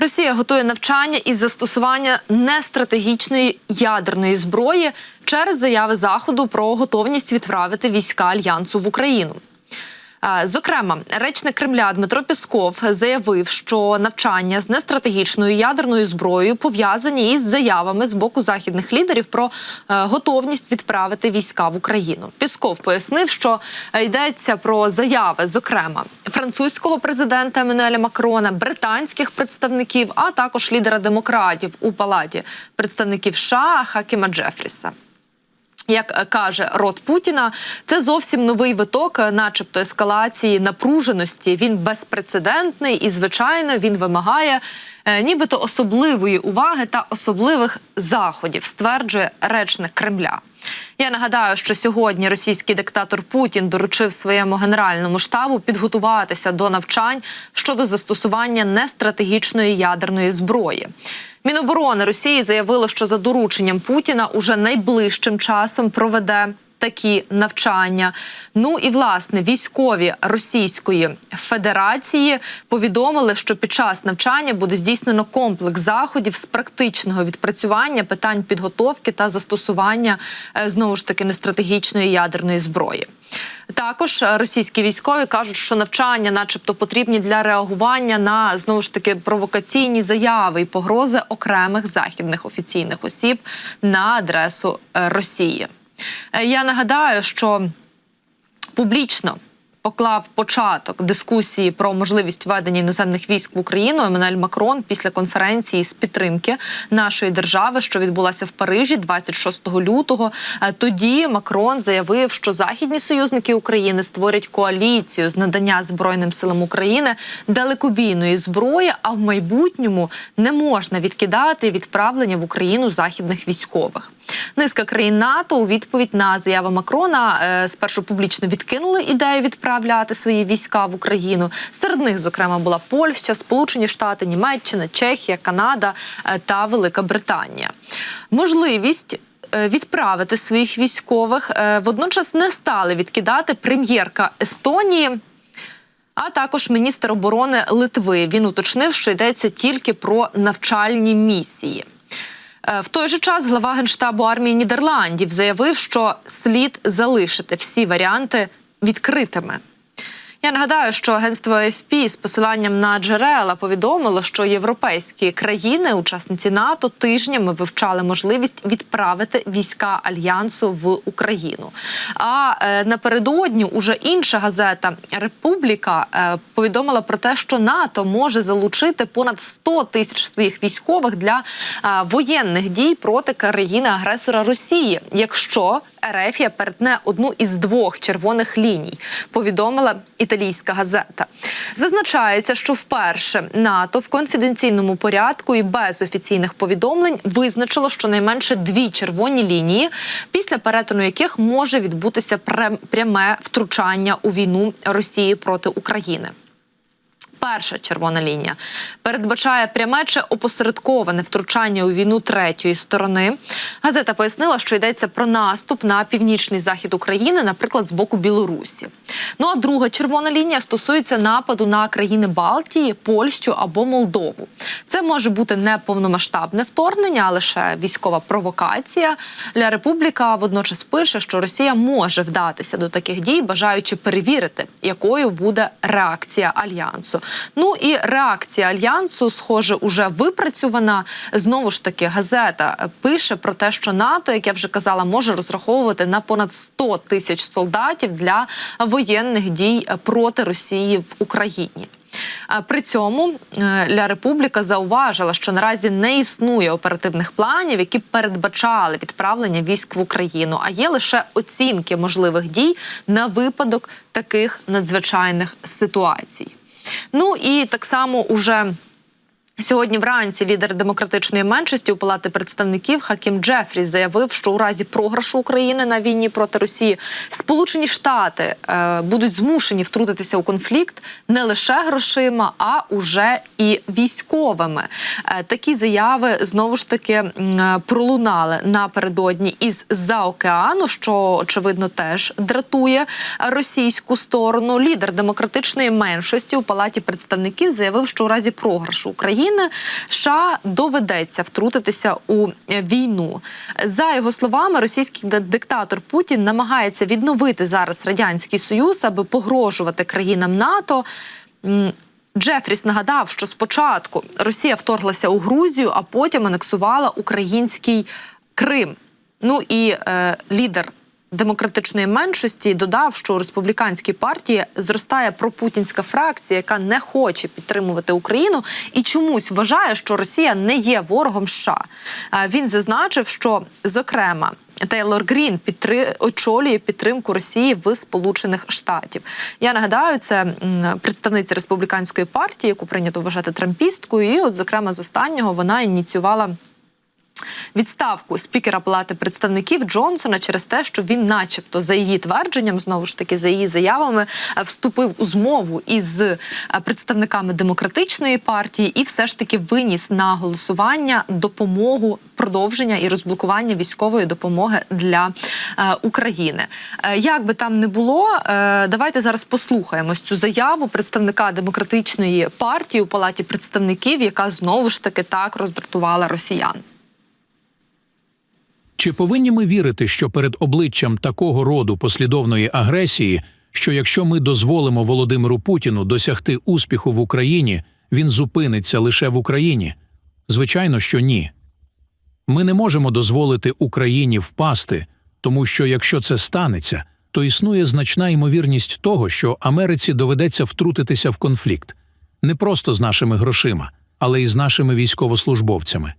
Росія готує навчання із застосування нестратегічної ядерної зброї через заяви заходу про готовність відправити війська альянсу в Україну. Зокрема, речник Кремля Дмитро Пісков заявив, що навчання з нестратегічною ядерною зброєю пов'язані із заявами з боку західних лідерів про е, готовність відправити війська в Україну. Пісков пояснив, що е, йдеться про заяви, зокрема французького президента Еммануеля Макрона, британських представників, а також лідера демократів у палаті представників США Хакіма Джефріса. Як каже рот Путіна, це зовсім новий виток, начебто ескалації напруженості. Він безпрецедентний і, звичайно, він вимагає е, нібито особливої уваги та особливих заходів, стверджує речник Кремля. Я нагадаю, що сьогодні російський диктатор Путін доручив своєму генеральному штабу підготуватися до навчань щодо застосування нестратегічної ядерної зброї. Міноборони Росії заявило, що за дорученням Путіна уже найближчим часом проведе такі навчання. Ну і власне військові Російської Федерації повідомили, що під час навчання буде здійснено комплекс заходів з практичного відпрацювання питань підготовки та застосування е, знову ж таки нестратегічної ядерної зброї. Також російські військові кажуть, що навчання, начебто, потрібні для реагування на знову ж таки провокаційні заяви і погрози окремих західних офіційних осіб на адресу е, Росії. Е, Я нагадаю, що публічно поклав початок дискусії про можливість введення іноземних військ в Україну Еммануель Макрон після конференції з підтримки нашої держави, що відбулася в Парижі 26 лютого. Е, Тоді Макрон заявив, що західні союзники України створять коаліцію з надання збройним силам України далекобійної зброї, а в майбутньому не можна відкидати відправлення в Україну західних військових. Низка країн НАТО у відповідь на заяви Макрона е, спершу публічно відкинули ідею відправляти свої війська в Україну. Серед них, зокрема, була Польща, Сполучені Штати, Німеччина, Чехія, Канада е, та Велика Британія. Можливість. е, Відправити своїх військових е, водночас не стали відкидати прем'єрка Естонії, а також міністр оборони Литви. Він уточнив, що йдеться тільки про навчальні місії. В той же час глава генштабу армії Нідерландів заявив, що слід залишити всі варіанти відкритими. Я нагадаю, що агентство AFP з посиланням на джерела повідомило, що європейські країни, учасниці НАТО, тижнями вивчали можливість відправити війська альянсу в Україну. А е, напередодні уже інша газета Републіка е, повідомила про те, що НАТО може залучити понад 100 тисяч своїх військових для е, воєнних дій проти країни-агресора Росії, якщо Ерефія перетне одну із двох червоних ліній. Повідомила італійська газета. Зазначається, що вперше НАТО в конфіденційному порядку і без офіційних повідомлень визначило щонайменше дві червоні лінії, після перетину яких може відбутися прям- пряме втручання у війну Росії проти України. Перша червона лінія передбачає пряме чи опосередковане втручання у війну третьої сторони. Газета пояснила, що йдеться про наступ на північний захід України, наприклад, з боку Білорусі. Ну а друга червона лінія стосується нападу на країни Балтії, Польщу або Молдову. Це може бути не повномасштабне вторгнення, а лише військова провокація. Ля Републіка водночас пише, що Росія може вдатися до таких дій, бажаючи перевірити, якою буде реакція альянсу. Ну і реакція альянсу, схоже, уже випрацьована. Знову ж таки, газета пише про те, що НАТО, як я вже казала, може розраховувати на понад 100 тисяч солдатів для воєнних дій проти Росії в Україні. При цьому е, Ля Републіка зауважила, що наразі не існує оперативних планів, які передбачали відправлення військ в Україну, а є лише оцінки можливих дій на випадок таких надзвичайних ситуацій. Ну і так само уже. Сьогодні вранці лідер демократичної меншості у палати представників Хакім Джефрі заявив, що у разі програшу України на війні проти Росії Сполучені Штати е, будуть змушені втрутитися у конфлікт не лише грошима, а уже і військовими. Е, такі заяви знову ж таки е, пролунали напередодні із за океану, що очевидно теж дратує російську сторону. Лідер демократичної меншості у палаті представників заявив, що у разі програшу України України, США доведеться втрутитися у е, війну. За його словами, російський диктатор Путін намагається відновити зараз радянський союз, аби погрожувати країнам НАТО. Джефріс нагадав, що спочатку Росія вторглася у Грузію, а потім анексувала український Крим. Ну і е, лідер демократичної меншості додав, що у республіканській партії зростає пропутінська фракція, яка не хоче підтримувати Україну і чомусь вважає, що Росія не є ворогом США. Він зазначив, що зокрема. Тейлор Грін підтри... очолює підтримку Росії в Сполучених Штатів. Я нагадаю, це представниця республіканської партії, яку прийнято вважати трампісткою. І, от, зокрема, з останнього вона ініціювала відставку спікера Палати представників Джонсона через те, що він, начебто, за її твердженням, знову ж таки, за її заявами, е, вступив у змову із е, представниками демократичної партії і все ж таки виніс на голосування допомогу продовження і розблокування військової допомоги для е, України. Як би там не було, давайте зараз послухаємо цю заяву представника демократичної партії у палаті представників, яка знову ж таки так роздратувала росіян. Чи повинні ми вірити, що перед обличчям такого роду послідовної агресії, що якщо ми дозволимо Володимиру Путіну досягти успіху в Україні, він зупиниться лише в Україні? Звичайно, що ні. Ми не можемо дозволити Україні впасти, тому що якщо це станеться, то існує значна ймовірність того, що Америці доведеться втрутитися в конфлікт не просто з нашими грошима, але й з нашими військовослужбовцями.